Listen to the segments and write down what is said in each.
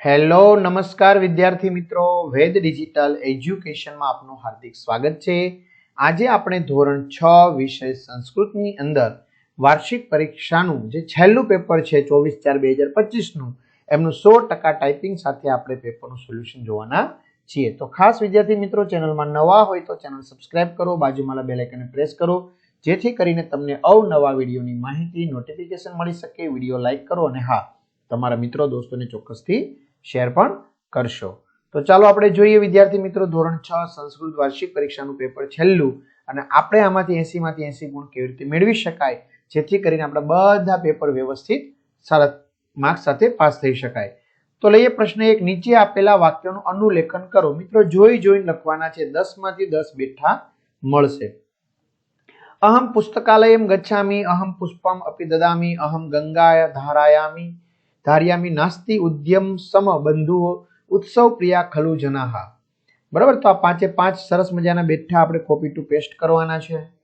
Hello, નમસ્કાર વિદ્યાર્થી મિત્રો. વેદ ડિજિટલ એજ્યુકેશનમાં આપનું હાર્દિક સ્વાગત છે. આજે આપણે ધોરણ છ વિષય સંસ્કૃતની અંદર વાર્ષિક પરીક્ષાનું જે છેલ્લું પેપર છે ચોવીસ ચાર બે હજાર પચીસનું, એમનું સો ટકા ટાઈપિંગ સાથે આપણે પેપરનું સોલ્યુશન જોવાના છીએ. તો ખાસ વિદ્યાર્થી મિત્રો, ચેનલમાં નવા હોય તો ચેનલ સબસ્ક્રાઇબ કરો, બાજુમાં બેલ આઇકનને પ્રેસ કરો, જેથી કરીને તમને અવનવા વિડીયોની માહિતી, નોટિફિકેશન મળી શકે, વીડિયો લાઇક કરો અને હા, તમારા મિત્રો, દોસ્તોને ચોક્કસથી શેર પણ કરશો. તો ચાલો આપણે જોઈએ વિદ્યાર્થી મિત્રો, ધોરણ છ સંસ્કૃત વાર્ષિક પરીક્ષાનું પેપર છેલ્લું અને આપણે આમાંથી એસી માંથી એસી ગુણ કેવી રીતે મેળવી શકાય, જેથી કરીને આપણા બધા પેપર વ્યવસ્થિત સારા માર્ક્સ સાથે પાસ થઈ શકાય. તો લઈએ પ્રશ્ન એક, નીચે આપેલા વાક્યનું અનુલેખન કરો. મિત્રો, જોઈ જોઈને લખવાના છે દસમાંથી દસ બેઠા મળશે. અહમ પુસ્તકાલયમ ગચ્છામી, અહમ પુષ્પમ અપી દદામી અહમ ગંગા ધારાયામિ ધાર્યામિ નાસ્તિ ઉદ્યમ સમ બંધુઓ ઉત્સવ પ્રિયા ખલુ જનાહા. બરાબર? તો આ પાંચે પાંચ સરસ મજાના બેઠા આપણે કોપી ટુ પેસ્ટ કરવાના છે.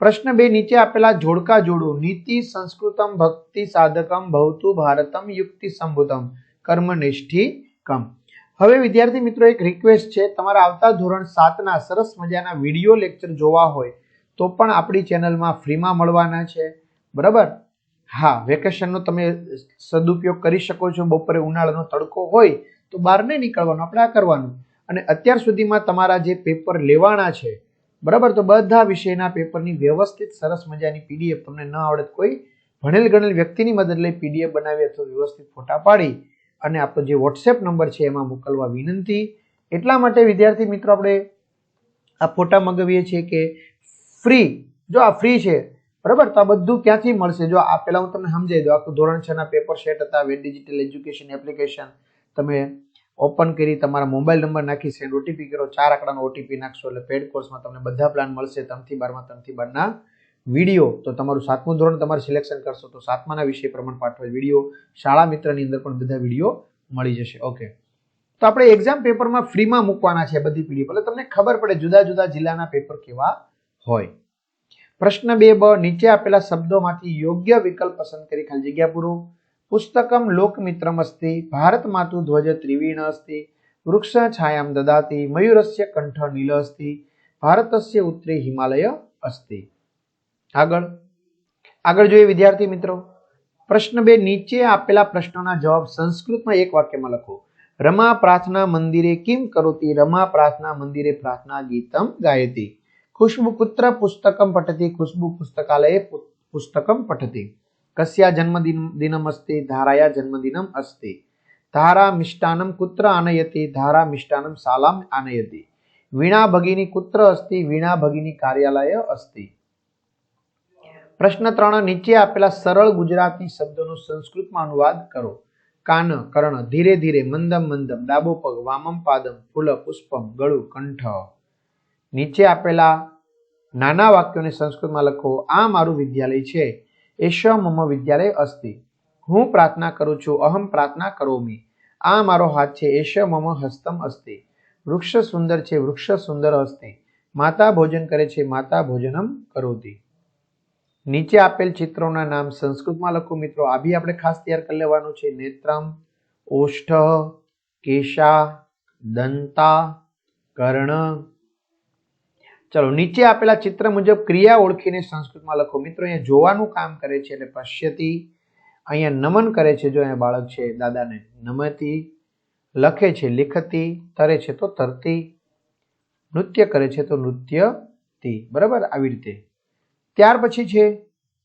પ્રશ્ન બે, નીચે આપેલા જોડકા જોડો, નીતિ સંસ્કૃતમ ભક્તિ સાધકમ ભવતુ ભારતમ યુક્તિ સંભુતમ કર્મનિષ્ઠી કમ. હવે વિદ્યાર્થી મિત્રો એક રિક્વેસ્ટ છે, તમારા આવતા ધોરણ સાતના સરસ મજાના વીડિયો લેક્ચર જોવા હોય તો પણ આપણી ચેનલમાં ફ્રીમાં મળવાના છે. બરાબર? હા વેકેશનનો તમે સદુપયોગ કરી શકો છો. બપોરે ઉનાળાનો તડકો હોય તો બહાર નહીં નીકળવાનું, આપણે આ કરવાનું. અને અત્યાર સુધીમાં તમારા જે પેપર લેવાના છે, બરાબર? તો બધા વિષયના પેપરની વ્યવસ્થિત સરસ મજાની પીડીએફ તમને ન આવડે કોઈ ભણેલ ગણેલ વ્યક્તિની મદદ લઈ પીડીએફ બનાવી અથવા વ્યવસ્થિત ફોટા પાડી અને આપણો જે વોટ્સએપ નંબર છે એમાં મોકલવા વિનંતી. એટલા માટે, વિદ્યાર્થી મિત્રો, આપણે આ ફોટા મંગાવીએ છીએ કે ફ્રી જો આ ફ્રી છે બરાબર? તો આ બધું ક્યાંથી મળશે? જો આ પહેલા હું તમને સમજાવી દઉં, આખું ધોરણ છ ના પેપર સેટ હતા વેબ ડિજિટલ એજ્યુકેશન એપ્લિકેશન તમે ઓપન કરી, તમારા મોબાઈલ નંબર નાખી સેન્ડ ઓટીપી કરો, ચાર આંકડાનો ઓટીપી નાખશો, એટલે પેડ કોર્સમાં તમને બધા પ્લાન મળશે, ત્રણથી બારમાં, ત્રણથી બારના વીડિયો. તો તમારું સાતમું ધોરણ તમારે સિલેક્શન કરશો, તો સાતમાના વિષય પ્રમાણ પાઠવેલ વીડિયો. શાળા મિત્રની અંદર પણ બધા વીડિયો મળી જશે. ઓકે તો આપણે એક્ઝામ પેપરમાં ફ્રીમાં મૂકવાના છે બધી પીડીએફ એટલે તમને ખબર પડે, જુદા જુદા જિલ્લાના પેપર કેવા હોય. પ્રશ્ન બે બ, નીચે આપેલા શબ્દોમાંથી યોગ્ય વિકલ્પ પસંદ કરી ખાલી જગ્યા પૂરો. પુસ્તકમ લોકમિત્રમ અસ્તિ ભારત માતુ ધ્વજ ત્રિવીણ અસ્તિ વૃક્ષ છાયામ દદાતિ, મયુરસ્ય કંઠ નીલ અસ્તિ ભારતસ્ય ઉત્તરે હિમાલય અસ્તિ. આગળ. આગળ જોઈએ વિદ્યાર્થી મિત્રો. પ્રશ્ન બે, નીચે આપેલા પ્રશ્નોના જવાબ સંસ્કૃતમાં એક વાક્યમાં લખો. રમા પ્રાર્થના મંદિરે કિમ કરોતી, રમા પ્રાર્થના મંદિરે પ્રાર્થના ગીતમ ગાયતી. ખુશ્બુ પુત્ર પુસ્તકમ પઠતી ખુશ્બુ પુસ્તકાલયે પુસ્તકમ પઠતી કસ્યા જન્મદિન દિનમ અસ્તિ ધારાયા જન્મદિનમ અસ્તિ ધારા મિષ્ટાનમ કુત્ર આનયતી ધારા મિષ્ટાનમ શાલામ આનયતી વીણા ભગિની કુત્ર અસ્તિ વીણા ભગિની કાર્યાલય અસ્તિ પ્રશ્ન ત્રણ નીચે આપેલા સરળ ગુજરાતી શબ્દોનો સંસ્કૃતમાં અનુવાદ કરો કાન કર્ણ ધીરે ધીરે મંદમ મંદમ ડાબો પગ વામમ પાદમ ફૂલ પુષ્પમ ગળું કંઠ નીચે આપેલા નાના વાક્યોને સંસ્કૃતમાં લખો, આ મારું વિદ્યાલય છે. એશ મમ વિદ્યાલય અસ્તિ. હું પ્રાર્થના કરું છું, અહમ પ્રાર્થના કરોમી આ મારો હાથ છે એશ મમ હસ્તમ અસ્તિ. વૃક્ષ સુંદર છે, વૃક્ષ સુંદર અસ્તિ. માતા ભોજન કરે છે, માતા ભોજનમ કરોતી. નીચે આપેલ ચિત્રોના નામ સંસ્કૃતમાં લખો, મિત્રો, આ બી આપણે ખાસ તૈયાર કરી લેવાનું છે. નેત્રમ, ઓષ્ઠ, કેશા, દંતા, કર્ણ ચલો, નીચે આપેલા ચિત્ર મુજબ ક્રિયા ઓળખીને સંસ્કૃતમાં લખો. મિત્રો, અહીંયા જોવાનું કામ કરે છે એટલે પશ્યતિ. અહીંયા નમન કરે છે જો અહીંયા બાળક છે, દાદાને નમતી. લખે છે લિખતી, તરે છે તો તરતી. નૃત્ય કરે છે તો નૃત્યતી. બરાબર? આવી રીતે. ત્યાર પછી છે,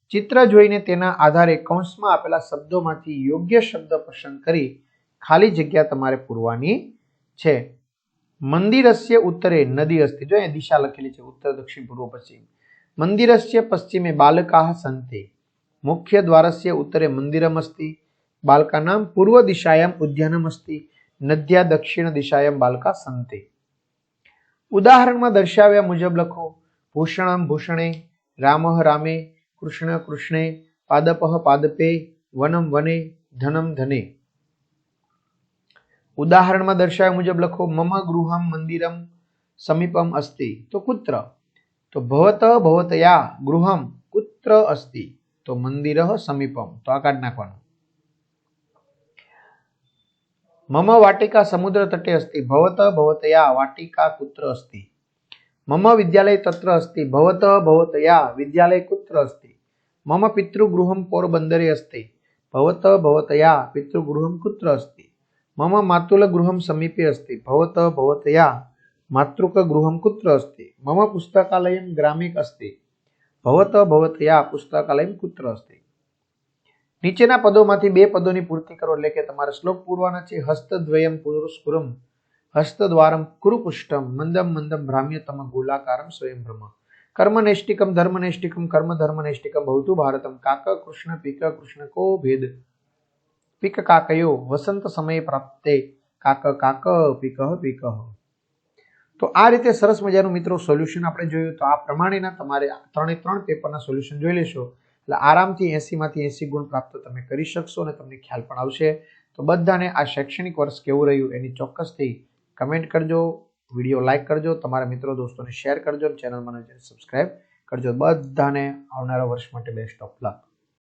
ચિત્ર જોઈને તેના આધારે કૌંસમાં આપેલા શબ્દોમાંથી યોગ્ય શબ્દ પસંદ કરી ખાલી જગ્યા તમારે પૂરવાની છે. મંદિરસ્ય ઉત્તરે નદી અસ્તિ જો અહીંયા દિશા લખેલી છે ઉત્તર દક્ષિણ પૂર્વ પશ્ચિમ મંદિરસ્ય પશ્ચિમે બાલકાः સન્તિ મુખ્ય દ્વારસ્ય ઉત્તરે મંદિરમ અસ્તિ બાલકાનામ પૂર્વ દિશાયામ ઉદ્યાનમ અસ્તિ નદ્યા દક્ષિણ દિશાયામ બાલકા સન્તિ ઉદાહરણમાં દર્શાવ્યા મુજબ લખો ભૂષણમ ભૂષણે રામઃ રામે કૃષ્ણ કૃષ્ણે પાદપઃ પાદપે વનમ વને ધનમ ધને ઉદાહરણમાં દર્શાવ્યા મુજબ લખો, મમ ગૃહમ મંદિરમ સમીપમ અસ્તિ. તો કુત્ર. તો ભવત ભવતયા ગૃહમ કુત્ર અસ્તિ. તો મંદિર સમીપમ. તો આ કાઢ નાખવાનું. મમ વાટિકા સમુદ્ર તટે અસ્તિ. ભવત ભવતયા વાટિકા કુત્ર અસ્તિ. મમ વિદ્યાલય તત્ર અસ્તિ. ભવત ભવતયા વિદ્યાલય કુત્ર અસ્તિ. મમ પિતૃગૃહમ પોરબંદરે અસ્તિ. ભવત ભવતયા પિતૃગૃહમ કુત્ર અસ્તિ. મમ मातुलगृहं समीपे अस्ति। भवतः भवतया मातृकगृहं कुत्र अस्ति? मम पुस्तकालयं ગ્રામિક अस्ति। भवतः भवतया પુસ્તકાલયમ કુત્ર અસ્તિ નીચેના પદોમાંથી બે પદોની પૂર્તિ કરો, એટલે કે તમારે શ્લોક પૂરવાના છે, હસ્તદ્વયમ પુરુષકુરમ, હસ્તદ્વારમ કુરુપુષ્ટમ મંદમ મંદમ ભ્રામ્યતમ ગોલાકારમ સ્વયંભ્રમ કર્મનૈષ્ટિકમ ધર્મનૈષ્ટિકમ કર્મ ભવતુ ભારતમ. કાક કૃષ્ણ, પીક કૃષ્ણ, કો ભેદ. પીક કાકયો, વસંત સમયે પ્રાપ્તે. કાક કાક, પીક પીક. તો આ રીતે સરસ મજાનું મિત્રો સોલ્યુશન આપણે જોયું. તો આ પ્રમાણેના તમારે ત્રણે ત્રણ પેપરના સોલ્યુશન જોઈ લેશો. એટલે આરામથી એંસીમાંથી એંસી ગુણ પ્રાપ્ત તમે કરી શકશો અને તમને ખ્યાલ પણ આવશે. તો બધાને આ શૈક્ષણિક વર્ષ કેવું રહ્યું એની ચોક્કસથી કમેન્ટ કરજો વીડિયો લાઇક કરજો, તમારા મિત્રો દોસ્તોને શેર કરજો અને ચેનલમાં સબસ્ક્રાઈબ કરજો. બધાને આવનારા વર્ષ માટે બેસ્ટ ઓફ લક